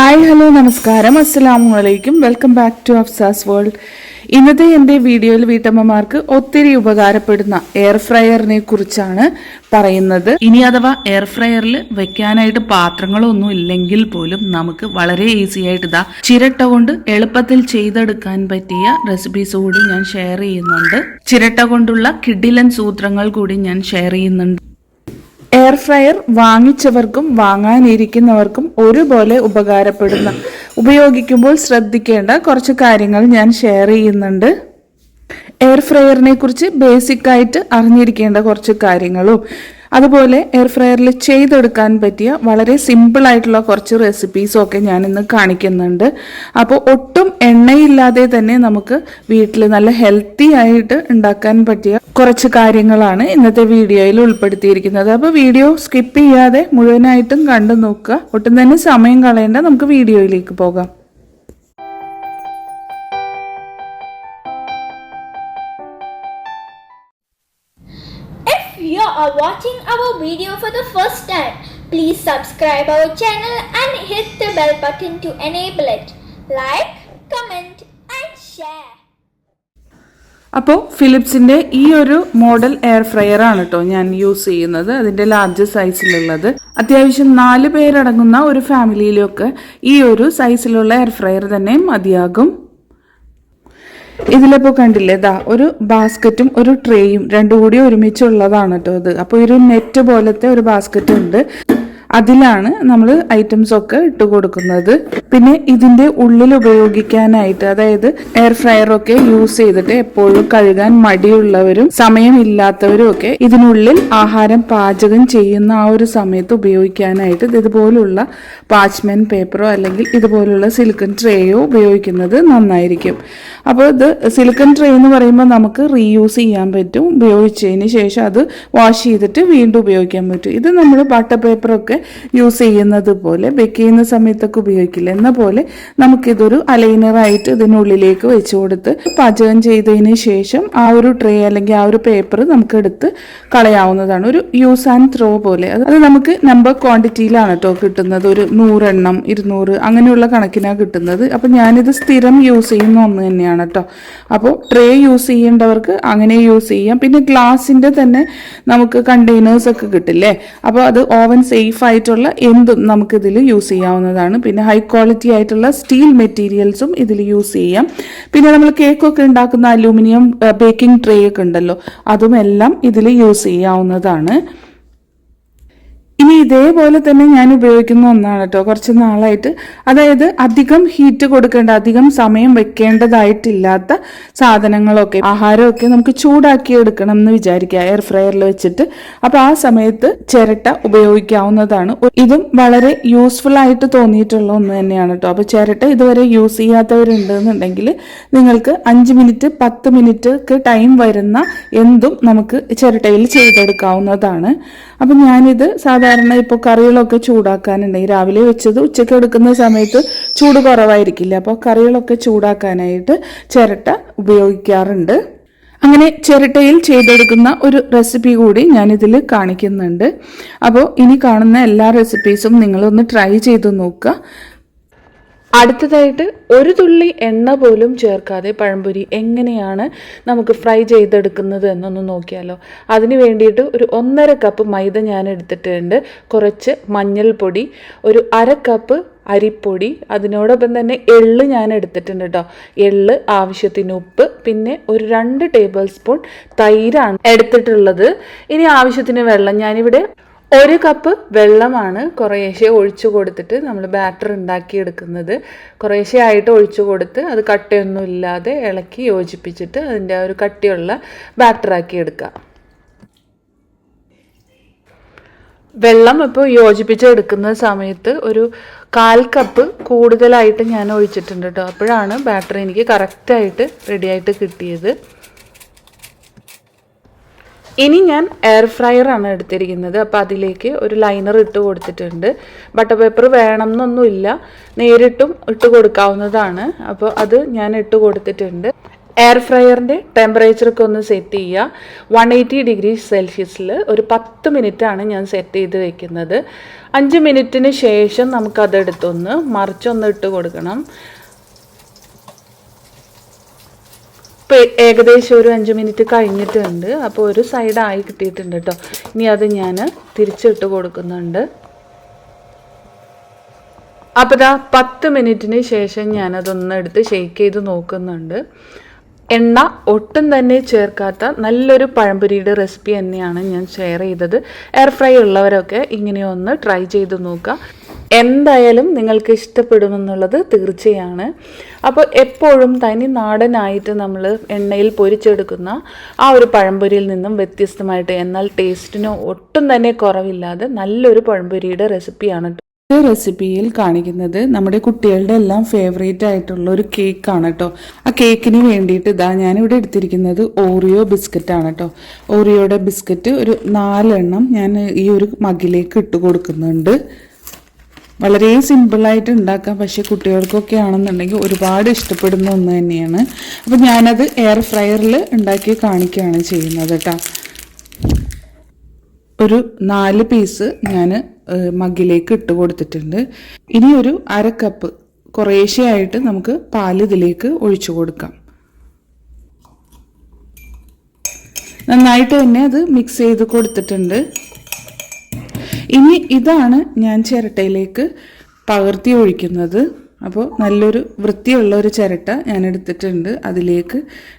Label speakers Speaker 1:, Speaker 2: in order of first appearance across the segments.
Speaker 1: Hi hello നമസ്കാരം. അസ്സലാമു അലൈക്കും welcome back to Afsa's world. ഇന്നത്തെ എന്റെ വീഡിയോയിൽ വീട്ടമ്മമാർക്ക് ഒത്തിരി ഉപകാരപ്പെടുന്ന എയർ ഫ്രയറിനെ കുറിച്ചാണ് പറയുന്നത്. ഇനി അഥവാ എയർ ഫ്രയറിൽ വെക്കാനായിട്ട് പാത്രങ്ങളൊന്നും ഇല്ലെങ്കിൽ പോലും നമുക്ക് വളരെ ഈസി ആയിട്ട് ഇതാ ചിരട്ട കൊണ്ട് എളുപ്പത്തിൽ ചെയ്തെടുക്കാൻ പറ്റിയ റെസിപ്പീസ് കൂടി ഞാൻ ഷെയർ ചെയ്യുന്നുണ്ട്. ചിരട്ട കൊണ്ടുള്ള കിഡിലൻ സൂത്രങ്ങൾ കൂടി ഞാൻ ഷെയർ ചെയ്യുന്നുണ്ട്. എയർ ഫ്രയർ വാങ്ങിച്ചവർക്കും വാങ്ങാനിരിക്കുന്നവർക്കും ഒരുപോലെ ഉപകാരപ്പെടുന്ന ഉപയോഗിക്കുമ്പോൾ ശ്രദ്ധിക്കേണ്ട കുറച്ച് കാര്യങ്ങൾ ഞാൻ ഷെയർ ചെയ്യുന്നുണ്ട്. എയർ ഫ്രയറിനെ കുറിച്ച് ബേസിക്കായിട്ട് അറിഞ്ഞിരിക്കേണ്ട കുറച്ച് കാര്യങ്ങളും. അതുപോലെ എയർ ഫ്രയറിൽ ചെയ്തെടുക്കാൻ പറ്റിയ വളരെ സിമ്പിൾ ആയിട്ടുള്ള കുറച്ച് റെസിപ്പീസും ഒക്കെ ഞാൻ ഇന്ന് കാണിക്കുന്നുണ്ട്. അപ്പോൾ ഒട്ടും എണ്ണയില്ലാതെ തന്നെ നമുക്ക് വീട്ടിൽ നല്ല ഹെൽത്തി ആയിട്ട് ഉണ്ടാക്കാൻ പറ്റിയ കുറച്ച് കാര്യങ്ങളാണ് ഇന്നത്തെ വീഡിയോയിൽ ഉൾപ്പെടുത്തിയിരിക്കുന്നത്. അപ്പോൾ വീഡിയോ സ്കിപ്പ് ചെയ്യാതെ മുഴുവനായിട്ടും കണ്ടു നോക്കുക ഒട്ടും തന്നെ സമയം കളയേണ്ട. നമുക്ക് വീഡിയോയിലേക്ക് പോകാം.
Speaker 2: You are watching our video for the first time, please subscribe our channel and hit the bell button to enable it. Like, comment and share.
Speaker 1: അപ്പോൾ ഫിലിപ്സിന്റെ ഈ ഒരു മോഡൽ എയർ ഫ്രയർ ആണ് കേട്ടോ ഞാൻ യൂസ് ചെയ്യുന്നത് അതിന്റെ ലാർജ് സൈസിലുള്ളത് അത്യാവശ്യം നാല് പേരടങ്ങുന്ന ഒരു ഫാമിലിയിലൊക്കെ ഈ ഒരു സൈസിലുള്ള എയർ ഫ്രയർ തന്നെ മതിയാകും ഇതിലിപ്പോൾ കണ്ടില്ലേ ഇതാ ഒരു ബാസ്ക്കറ്റും ഒരു ട്രേയും രണ്ടും കൂടി ഒരുമിച്ചുള്ളതാണ് കേട്ടോ ഇത്. അപ്പോൾ ഒരു നെറ്റ് പോലത്തെ ഒരു ബാസ്ക്കറ്റ് ഉണ്ട് അതിലാണ് നമ്മൾ ഐറ്റംസ് ഒക്കെ ഇട്ട് കൊടുക്കുന്നത്. പിന്നെ ഇതിന്റെ ഉള്ളിൽ ഉപയോഗിക്കാനായിട്ട് അതായത് എയർ ഫ്രയർ ഒക്കെ യൂസ് ചെയ്തിട്ട് എപ്പോഴും കഴുകാൻ മടിയുള്ളവരും സമയമില്ലാത്തവരും ഒക്കെ ഇതിനുള്ളിൽ ആഹാരം പാചകം ചെയ്യുന്ന ആ ഒരു സമയത്ത് ഉപയോഗിക്കാനായിട്ട് ഇത് ഇതുപോലുള്ള പാച്ച്മെൻ പേപ്പറോ അല്ലെങ്കിൽ ഇതുപോലുള്ള സിലിക്കൺ ട്രേയോ ഉപയോഗിക്കുന്നത് നന്നായിരിക്കും. അപ്പോൾ ഇത് സിലിക്കൺ ട്രേ എന്ന് പറയുമ്പോൾ നമുക്ക് റീയൂസ് ചെയ്യാൻ പറ്റും. ഉപയോഗിച്ചതിന് ശേഷം അത് വാഷ് ചെയ്തിട്ട് വീണ്ടും ഉപയോഗിക്കാൻ പറ്റും. ഇത് നമ്മൾ ബട്ടർ പേപ്പറൊക്കെ യൂസ് ചെയ്യുന്നത് പോലെ ബേക്ക് ചെയ്യുന്ന സമയത്തൊക്കെ ഉപയോഗിക്കില്ല. എന്ന പോലെ നമുക്കിതൊരു അലൈനറായിട്ട് ഇതിനുള്ളിലേക്ക് വെച്ച് കൊടുത്ത് പാചകം ചെയ്തതിന് ശേഷം ആ ഒരു ട്രേ അല്ലെങ്കിൽ ആ ഒരു പേപ്പർ നമുക്ക് എടുത്ത് കളയാവുന്നതാണ്. ഒരു യൂസ് ആൻഡ് ത്രോ പോലെ. അത് നമുക്ക് നമ്പർ ക്വാണ്ടിറ്റിയിലാണ് കേട്ടോ കിട്ടുന്നത്. ഒരു നൂറെണ്ണം ഇരുന്നൂറ് അങ്ങനെയുള്ള കണക്കിനാണ് കിട്ടുന്നത്. അപ്പം ഞാനിത് സ്ഥിരം യൂസ് ചെയ്യുന്ന ഒന്ന് തന്നെയാണ് കേട്ടോ അപ്പോൾ ട്രേ യൂസ് ചെയ്യേണ്ടവർക്ക് അങ്ങനെ യൂസ് ചെയ്യാം. പിന്നെ ഗ്ലാസിന്റെ തന്നെ നമുക്ക് കണ്ടെയ്നേഴ്സ് ഒക്കെ കിട്ടില്ലേ? അപ്പോൾ അത് ഓവൻ സേഫ് ആയിട്ടുള്ള എന്തും നമുക്കിതിൽ യൂസ് ചെയ്യാവുന്നതാണ്. പിന്നെ ഹൈ ക്വാളിറ്റി ആയിട്ടുള്ള സ്റ്റീൽ മെറ്റീരിയൽസും ഇതിൽ യൂസ് ചെയ്യാം. പിന്നെ നമ്മൾ കേക്കൊക്കെ ഉണ്ടാക്കുന്ന അലൂമിനിയം ബേക്കിംഗ് ട്രേ ഒക്കെ ഉണ്ടല്ലോ അതുമെല്ലാം ഇതിൽ യൂസ് ചെയ്യാവുന്നതാണ്. ഇനി ഇതേപോലെ തന്നെ ഞാൻ ഉപയോഗിക്കുന്ന ഒന്നാണ് കേട്ടോ. കുറച്ച് നാളായിട്ട്. അതായത് അധികം ഹീറ്റ് കൊടുക്കേണ്ട അധികം സമയം വെക്കേണ്ടതായിട്ടില്ലാത്ത സാധനങ്ങളൊക്കെ ആഹാരമൊക്കെ നമുക്ക് ചൂടാക്കി എടുക്കണം എന്ന് വിചാരിക്കുക എയർ ഫ്രയറിൽ വെച്ചിട്ട്. അപ്പൊ ആ സമയത്ത് ചിരട്ട ഉപയോഗിക്കാവുന്നതാണ്. ഇതും വളരെ യൂസ്ഫുൾ ആയിട്ട് തോന്നിയിട്ടുള്ള ഒന്ന് തന്നെയാണ് കേട്ടോ. അപ്പൊ ചിരട്ട ഇതുവരെ യൂസ് ചെയ്യാത്തവരുണ്ടെന്നുണ്ടെങ്കിൽ നിങ്ങൾക്ക് അഞ്ച് മിനിറ്റ് പത്ത് മിനിറ്റ് ടൈം വരുന്ന എന്തും നമുക്ക് ചിരട്ടയിൽ ചെയ്തെടുക്കാവുന്നതാണ്. അപ്പം ഞാനിത് സാധാരണ ഇപ്പോൾ കറികളൊക്കെ ചൂടാക്കാനുണ്ടെങ്കിൽ രാവിലെ വെച്ചത് ഉച്ചയ്ക്ക് എടുക്കുന്ന സമയത്ത് ചൂട് കുറവായിരിക്കില്ല. അപ്പോൾ കറികളൊക്കെ ചൂടാക്കാനായിട്ട് ചിരട്ട ഉപയോഗിക്കാറുണ്ട്. അങ്ങനെ ചിരട്ടയിൽ ചെയ്തെടുക്കുന്ന ഒരു റെസിപ്പി കൂടി ഞാനിതിൽ കാണിക്കുന്നുണ്ട്. അപ്പോൾ ഇനി കാണുന്ന എല്ലാ റെസിപ്പീസും നിങ്ങളൊന്ന് ട്രൈ ചെയ്ത് നോക്കുക. അടുത്തതായിട്ട് ഒരു തുള്ളി എണ്ണ പോലും ചേർക്കാതെ പഴംപൊരി എങ്ങനെയാണ് നമുക്ക് ഫ്രൈ ചെയ്തെടുക്കുന്നത് എന്നൊന്ന് നോക്കിയാലോ. അതിന് വേണ്ടിയിട്ട് ഒരു ഒന്നര കപ്പ് മൈദ ഞാൻ എടുത്തിട്ടുണ്ട്. കുറച്ച് മഞ്ഞൾപ്പൊടി ഒരു അര കപ്പ് അരിപ്പൊടി അതിനോടൊപ്പം തന്നെ എള്ള് ഞാൻ എടുത്തിട്ടുണ്ട് കേട്ടോ എള്ള് ആവശ്യത്തിന് ഉപ്പ് പിന്നെ ഒരു രണ്ട് ടേബിൾ സ്പൂൺ തൈരാണ് എടുത്തിട്ടുള്ളത്. ഇനി ആവശ്യത്തിന് വെള്ളം ഞാനിവിടെ ഒരു കപ്പ് വെള്ളമാണ് കുറേശ്ശെ ഒഴിച്ചു കൊടുത്തിട്ട് നമ്മൾ ബാറ്റർ ഉണ്ടാക്കിയെടുക്കുന്നത് കുറേശ്ശെ ആയിട്ട് ഒഴിച്ചു കൊടുത്ത് അത് കട്ടയൊന്നും ഇല്ലാതെ ഇളക്കി യോജിപ്പിച്ചിട്ട് അതിന്റെ ഒരു കട്ടിയുള്ള ബാറ്ററാക്കി എടുക്കുക വെള്ളം ഇപ്പോൾ യോജിപ്പിച്ചെടുക്കുന്ന സമയത്ത് ഒരു കാൽ കപ്പ് കൂടുതലായിട്ട് ഞാൻ ഒഴിച്ചിട്ടുണ്ട് കേട്ടോ അപ്പോഴാണ് ബാറ്ററി എനിക്ക് കറക്റ്റായിട്ട് റെഡിയായിട്ട് കിട്ടിയത്. ഇനി ഞാൻ എയർ ഫ്രയർ ആണ് എടുത്തിരിക്കുന്നത്. അപ്പോൾ അതിലേക്ക് ഒരു ലൈനർ ഇട്ട് കൊടുത്തിട്ടുണ്ട്. ബട്ടർ പേപ്പർ വേണം എന്നൊന്നുമില്ല നേരിട്ടും ഇട്ട് കൊടുക്കാവുന്നതാണ്. അപ്പോൾ അത് ഞാൻ ഇട്ട് കൊടുത്തിട്ടുണ്ട്. എയർ ഫ്രയറിന്റെ ടെമ്പറേച്ചറൊക്കെ ഒന്ന് സെറ്റ് ചെയ്യുക. വൺ എയ്റ്റി ഡിഗ്രി സെൽഷ്യസിൽ ഒരു പത്ത് മിനിറ്റാണ് ഞാൻ സെറ്റ് ചെയ്ത് വെക്കുന്നത്. അഞ്ച് മിനിറ്റിന് ശേഷം നമുക്കതെടുത്തൊന്ന് മറിച്ചൊന്ന് ഇട്ട് കൊടുക്കണം. ഇപ്പോൾ ഏകദേശം ഒരു അഞ്ച് മിനിറ്റ് കഴിഞ്ഞിട്ടുണ്ട്. അപ്പോൾ ഒരു സൈഡായി കിട്ടിയിട്ടുണ്ട് കേട്ടോ ഇനി അത് ഞാൻ തിരിച്ചിട്ട് കൊടുക്കുന്നുണ്ട്. അപ്പോൾ ദാ പത്ത് മിനിറ്റിന് ശേഷം ഞാനതൊന്ന് എടുത്ത് ഷെയ്ക്ക് ചെയ്ത് നോക്കുന്നുണ്ട്. എണ്ണ ഒട്ടും തന്നെ ചേർക്കാത്ത നല്ലൊരു പഴംപൊരിയുടെ റെസിപ്പി തന്നെയാണ് ഞാൻ ഷെയർ ചെയ്തത്. എയർ ഫ്രൈ ഉള്ളവരൊക്കെ ഇങ്ങനെയൊന്ന് ട്രൈ ചെയ്ത് നോക്കുക. എന്തായാലും നിങ്ങൾക്ക് ഇഷ്ടപ്പെടുമെന്നുള്ളത് തീർച്ചയാണ്. അപ്പോൾ എപ്പോഴും തനി നാടനായിട്ട് നമ്മൾ എണ്ണയിൽ പൊരിച്ചെടുക്കുന്ന ആ ഒരു പഴംപൊരിയിൽ നിന്നും വ്യത്യസ്തമായിട്ട് എന്നാൽ ടേസ്റ്റിനോ ഒട്ടും തന്നെ കുറവില്ലാതെ നല്ലൊരു പഴംപൊരിയുടെ റെസിപ്പിയാണ് ഈ റെസിപ്പിയിൽ കാണിക്കുന്നത് നമ്മുടെ കുട്ടികളുടെ എല്ലാം ഫേവറേറ്റ് ആയിട്ടുള്ള ഒരു കേക്കാണ് കേട്ടോ ആ കേക്കിന് വേണ്ടിയിട്ട് ഇതാ ഞാനിവിടെ എടുത്തിരിക്കുന്നത് ഓറിയോ ബിസ്ക്കറ്റ് ആണ് കേട്ടോ ഓറിയോയുടെ ബിസ്ക്കറ്റ് ഒരു നാലെണ്ണം ഞാൻ ഈ ഒരു മഗിലേക്ക് ഇട്ട് കൊടുക്കുന്നുണ്ട്. വളരെ സിമ്പിളായിട്ട് ഉണ്ടാക്കാം. പക്ഷേ കുട്ടികൾക്കൊക്കെ ആണെന്നുണ്ടെങ്കിൽ ഒരുപാട് ഇഷ്ടപ്പെടുന്ന ഒന്ന് തന്നെയാണ്. അപ്പം ഞാനത് എയർ ഫ്രയറിൽ ഉണ്ടാക്കി കാണിക്കുകയാണ് ചെയ്യുന്നത് കേട്ടോ ഒരു നാല് പീസ് ഞാൻ മഗ്ഗിലേക്ക് ഇട്ട് കൊടുത്തിട്ടുണ്ട്. ഇനി ഒരു അര കപ്പ് കുറേശ്ശെയായിട്ട് നമുക്ക് പാൽ ഇതിലേക്ക് ഒഴിച്ചു കൊടുക്കാം. നന്നായിട്ട് തന്നെ അത് മിക്സ് ചെയ്ത് കൊടുത്തിട്ടുണ്ട്. ഇനി ഇതാണ് ഞാൻ ചിരട്ടയിലേക്ക് പകർത്തി ഒഴിക്കുന്നത്. അപ്പോൾ നല്ലൊരു വൃത്തിയുള്ള ഒരു ചിരട്ട ഞാൻ എടുത്തിട്ടുണ്ട്. അതിലേക്ക്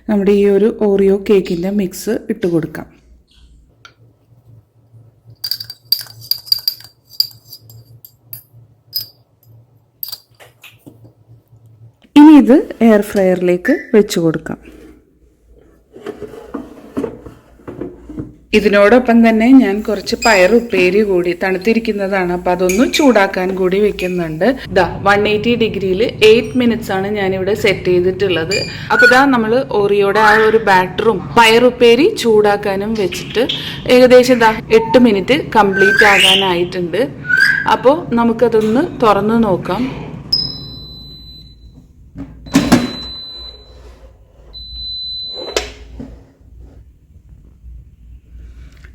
Speaker 1: നമ്മുടെ ഈ ഒരു ഓറിയോ കേക്കിന്റെ മിക്സ് ഇട്ട് കൊടുക്കാം. ഇനി ഇത് എയർ ഫ്രയറിലേക്ക് വെച്ച് കൊടുക്കാം. ഇതിനോടൊപ്പം തന്നെ ഞാൻ കുറച്ച് പയർ ഉപ്പേരി കൂടി തണുത്തിരിക്കുന്നതാണ്. അപ്പൊ അതൊന്ന് ചൂടാക്കാൻ കൂടി വെക്കുന്നുണ്ട്. ദാ വൺ എയ്റ്റി ഡിഗ്രിയിൽ എയ്റ്റ് മിനിറ്റ്സ് ആണ് ഞാനിവിടെ സെറ്റ് ചെയ്തിട്ടുള്ളത്. അപ്പൊ ഇതാ നമ്മൾ ഓറിയോടെ ആ ഒരു ബാറ്ററും പയർ ഉപ്പേരി ചൂടാക്കാനും വെച്ചിട്ട് ഏകദേശം ഇതാ എട്ട് മിനിറ്റ് കംപ്ലീറ്റ് ആകാനായിട്ടുണ്ട്. അപ്പോൾ നമുക്കതൊന്ന് തുറന്നു നോക്കാം.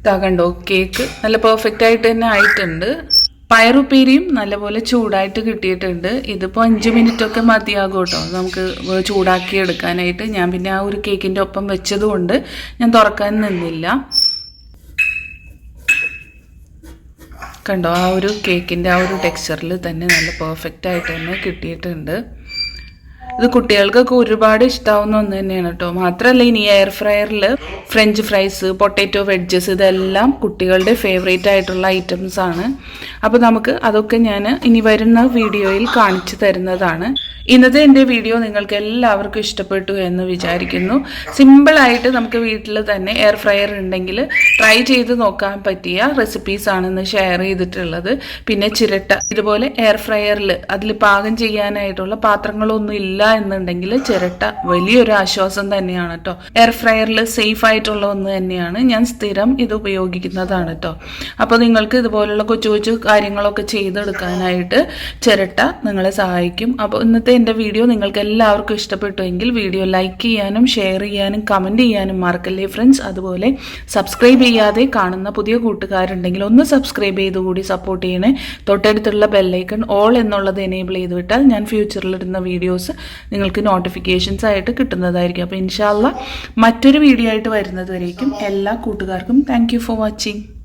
Speaker 1: ഇതാ കണ്ടോ കേക്ക് നല്ല പെർഫെക്റ്റ് ആയിട്ട് തന്നെ ആയിട്ടുണ്ട്. പയറുപ്പേരിയും നല്ലപോലെ ചൂടായിട്ട് കിട്ടിയിട്ടുണ്ട്. ഇതിപ്പോൾ അഞ്ച് മിനിറ്റ് ഒക്കെ മതിയാകും കേട്ടോ. നമുക്ക് ചൂടാക്കി എടുക്കാനായിട്ട്. ഞാൻ പിന്നെ ആ ഒരു കേക്കിന്റെ ഒപ്പം വെച്ചതുകൊണ്ട് ഞാൻ തുറക്കാൻ നിന്നില്ല. കണ്ടോ? ആ ഒരു കേക്കിന്റെ ആ ഒരു ടെക്സ്ചറിൽ തന്നെ നല്ല പെർഫെക്റ്റ് ആയിട്ട് തന്നെ കിട്ടിയിട്ടുണ്ട്. ഇത് കുട്ടികൾക്കൊക്കെ ഒരുപാട് ഇഷ്ടാവുന്ന ഒന്ന് തന്നെയാണ് കേട്ടോ. മാത്രമല്ല ഇനി എയർ ഫ്രയറിൽ ഫ്രഞ്ച് ഫ്രൈസ് പൊട്ടാറ്റോ വെഡ്ജസ് ഇതെല്ലാം കുട്ടികളുടെ ഫേവറേറ്റ് ആയിട്ടുള്ള ഐറ്റംസ് ആണ്. അപ്പോൾ നമുക്ക് അതൊക്കെ ഞാൻ ഇനി വരുന്ന വീഡിയോയിൽ കാണിച്ചു തരുന്നതാണ്. ഇന്നത്തെ എന്റെ വീഡിയോ നിങ്ങൾക്ക് എല്ലാവർക്കും ഇഷ്ടപ്പെട്ടു എന്ന് വിചാരിക്കുന്നു. സിമ്പിളായിട്ട് നമുക്ക് വീട്ടിൽ തന്നെ എയർ ഫ്രയർ ഉണ്ടെങ്കിൽ ട്രൈ ചെയ്ത് നോക്കാൻ പറ്റിയ റെസിപ്പീസ് ആണെന്ന് ഷെയർ ചെയ്തിട്ടുള്ളത്. പിന്നെ ചിരട്ട ഇതുപോലെ എയർ ഫ്രയറിൽ അതിൽ പാകം ചെയ്യാനായിട്ടുള്ള പാത്രങ്ങളൊന്നും ഇല്ല എന്നുണ്ടെങ്കിൽ ചിരട്ട വലിയൊരു ആശ്വാസം തന്നെയാണ് കേട്ടോ. എയർ ഫ്രയറിൽ സേഫ് ആയിട്ടുള്ള ഒന്ന് തന്നെയാണ് ഞാൻ സ്ഥിരം ഇത് ഉപയോഗിക്കുന്നതാണ് കേട്ടോ. അപ്പോൾ നിങ്ങൾക്ക് ഇതുപോലുള്ള കൊച്ചു കൊച്ചു കാര്യങ്ങളൊക്കെ ചെയ്തെടുക്കാനായിട്ട് ചിരട്ട നിങ്ങളെ സഹായിക്കും. അപ്പോൾ ഇന്നത്തെ എന്റെ വീഡിയോ നിങ്ങൾക്ക് എല്ലാവർക്കും ഇഷ്ടപ്പെട്ടുവെങ്കിൽ വീഡിയോ ലൈക്ക് ചെയ്യാനും ഷെയർ ചെയ്യാനും കമന്റ് ചെയ്യാനും മറക്കല്ലേ ഫ്രണ്ട്സ് അതുപോലെ സബ്സ്ക്രൈബ് ചെയ്യാതെ കാണുന്ന പുതിയ കൂട്ടുകാരുണ്ടെങ്കിൽ ഒന്ന് സബ്സ്ക്രൈബ് ചെയ്ത് കൂടി സപ്പോർട്ട് ചെയ്യണേ. തൊട്ടടുത്തുള്ള ബെല്ലൈക്കൺ ഓൾ എന്നുള്ളത് എനേബിൾ ചെയ്ത് വിട്ടാൽ ഞാൻ ഫ്യൂച്ചറിൽ ഇടുന്ന വീഡിയോസ് നിങ്ങൾക്ക് നോട്ടിഫിക്കേഷൻസ് ആയിട്ട് കിട്ടുന്നതായിരിക്കും. അപ്പോൾ ഇൻഷാല്ല മറ്റൊരു വീഡിയോ ആയിട്ട് വരുന്നതുവരേക്കും എല്ലാ കൂട്ടുകാർക്കും താങ്ക് ഫോർ വാച്ചിങ്